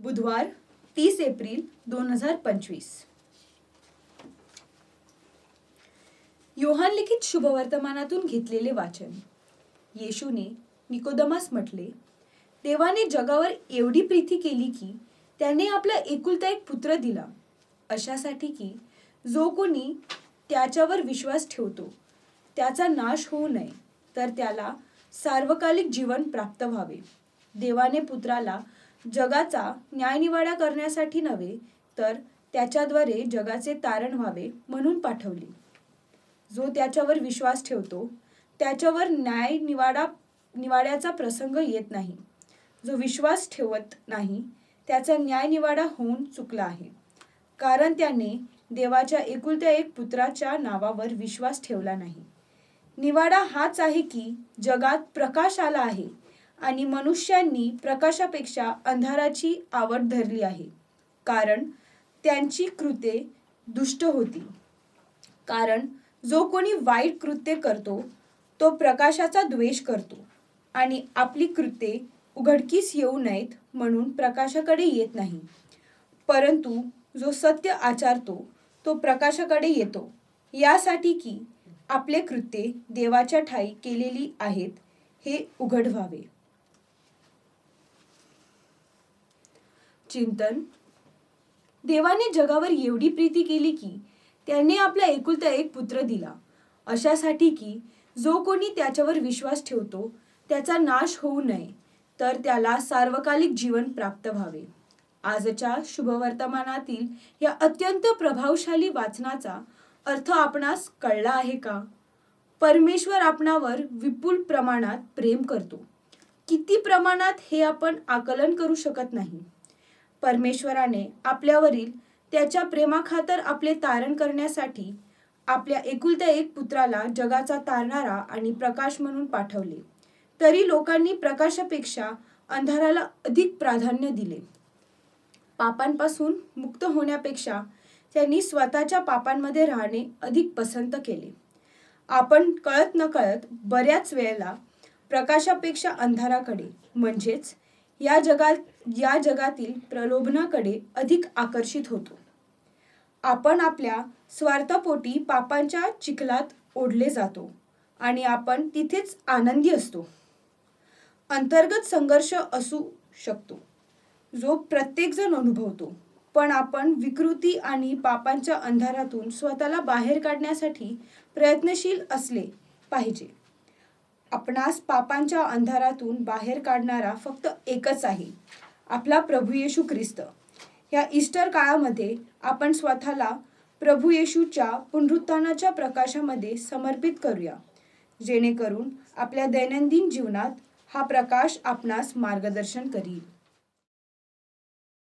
बुधवार तीस एप्रिल दोन हजार पंचवीस. योहान लिखित शुभवर्तमानातून घेतलेले वाचन. येशूने निकोदमास म्हटले देवाने जगावर एवढी प्रीती केली की त्याने आपला एकुलता एक पुत्र दिला. अशासाठी की जो कोणी त्याच्यावर विश्वास ठेवतो त्याचा नाश होऊ नये तर त्याला सार्वकालिक जीवन प्राप्त व्हावे. देवाने पुत्राला जगाचा न्यायनिवाडा करण्यासाठी नव्हे तर त्याच्याद्वारे जगाचे तारण व्हावे म्हणून पाठवले. जो त्याच्यावर विश्वास ठेवतो त्याच्यावर न्याय निवाडा निवाड्याचा प्रसंग येत नाही. जो विश्वास ठेवत नाही त्याचा न्याय निवाडा होऊन चुकला आहे. कारण त्याने देवाच्या एकुलत्या एक पुत्राच्या नावावर विश्वास ठेवला नाही. निवाडा हाच आहे की जगात प्रकाश आला आहे. आणि मनुष्यांनी प्रकाशापेक्षा अंधाराची आवड धरली आहे. कारण त्यांची कृते दुष्ट होती. कारण जो कोणी वाईट कृत्य करतो तो प्रकाशाचा द्वेष करतो आणि आपली कृत्ये उघडकीस येऊ नयेत म्हणून प्रकाशाकडे येत नाही. परंतु जो सत्य आचारतो तो प्रकाशाकडे येतो. यासाठी की आपले कृत्ये देवाच्या ठाई केलेली आहेत हे उघड व्हावे. चिंतन. देवाने जगावर एवढी प्रीती केली की त्याने आपला एकुलता एक पुत्र दिला. अशासाठी की जो कोणी त्याच्यावर विश्वास ठेवतो त्याचा नाश होऊ नये तर त्याला सार्वकालिक जीवन प्राप्त व्हावे. आजच्या शुभवर्तमानातील या अत्यंत प्रभावशाली वाचनाचा अर्थ आपणास कळला आहे का? परमेश्वर आपणावर विपुल प्रमाणात प्रेम करतो. किती प्रमाणात हे आपण आकलन करू शकत नाही? परमेश्वराने आपल्यावरील त्याच्या प्रेमाखातर आपले तारण करण्यासाठी आपल्या एकुलत्या एक पुत्राला जगाचा तारणारा आणि प्रकाश म्हणून पाठवले. तरी लोकांनी प्रकाशापेक्षा अंधाराला अधिक प्राधान्य दिले. पापांपासून मुक्त होण्यापेक्षा त्यांनी स्वतःच्या पापांमध्ये राहणे अधिक पसंत केले. आपण कळत न कळत बऱ्याच वेळेला प्रकाशापेक्षा अंधाराकडे म्हणजेच या जगात या जगातील प्रलोभनाकडे अधिक आकर्षित होतो. आपण आपल्या स्वार्थापोटी पापांच्या चिखलात ओढले जातो आणि आपण तिथेच आनंदी असतो. अंतर्गत संघर्ष असू शकतो. जो प्रत्येकजण अनुभवतो पण आपण विकृती आणि पापांच्या अंधारातून स्वतःला बाहेर काढण्यासाठी प्रयत्नशील असले पाहिजे. आपणास पापांच्या अंधारातून बाहेर काढणारा फक्त एकच आहे आपला प्रभू येशू ख्रिस्त. या ईस्टर काळामध्ये आपण स्वतःला प्रभू येशूच्या पुनरुत्थानाच्या प्रकाशामध्ये समर्पित करूया जेणेकरून आपल्या दैनंदिन जीवनात हा प्रकाश आपणास मार्गदर्शन करील.